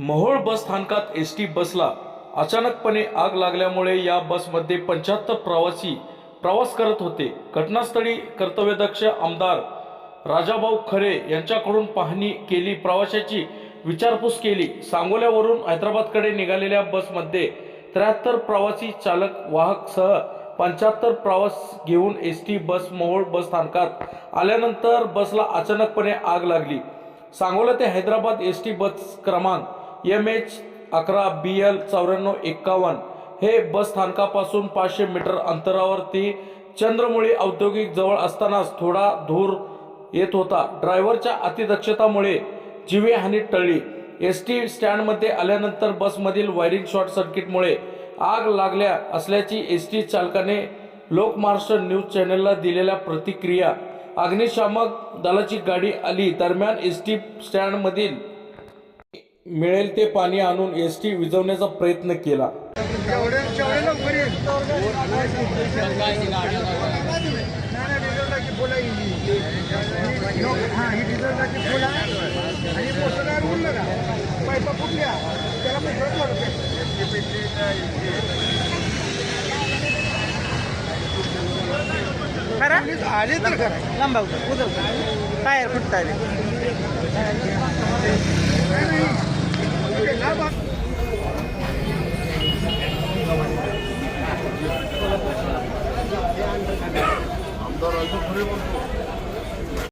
Mohol bus स्थानकात S T बसला. अचानकपणे आग लागल्यामुळे या बसमध्ये पंच्याहत्तर प्रवासी प्रवास करत होते. घटनास्थळी कर्तव्यदक्ष आमदार राजाभाऊ खरे यांच्याकडून पाहणी केली. प्रवाशाची विचारपूस केली. सांगोल्यावरून हैदराबादकडे निघालेल्या बसमध्ये त्र्याहत्तर प्रवासी चालक वाहकसह पंच्याहत्तर प्रवास घेऊन S T bus Mohol bus स्थानकात आल्यानंतर बसला अचानकपणे आग लागली. सांगोला ते हैदराबाद एस टी बस क्रमांक एम एच अकरा बी एल चौऱ्याण्णव एक्कावन्न हे बस स्थानकापासून पाचशे मीटर अंतरावरती चंद्रमुळी औद्योगिक जवळ असतानाच थोडा धूर येत होता. ड्रायव्हरच्या अतिदक्षतामुळे जीवेहानी टळली. एस टी स्टँडमध्ये आल्यानंतर बसमधील वायरिंग शॉर्ट सर्किटमुळे आग लागल्या असल्याची एस टी चालकाने लोकमहाराष्ट्र न्यूज चॅनलला दिलेल्या प्रतिक्रिया. अग्निशामक दलाची गाडी आली. दरम्यान एस टी स्टँडमधील मिळेल ते पाणी आणून एस टी विझवण्याचा प्रयत्न केला. जेवढे जेवढे लवकर येईल नाही नाही डिझेल ধর অল্প ঘুরে বলব।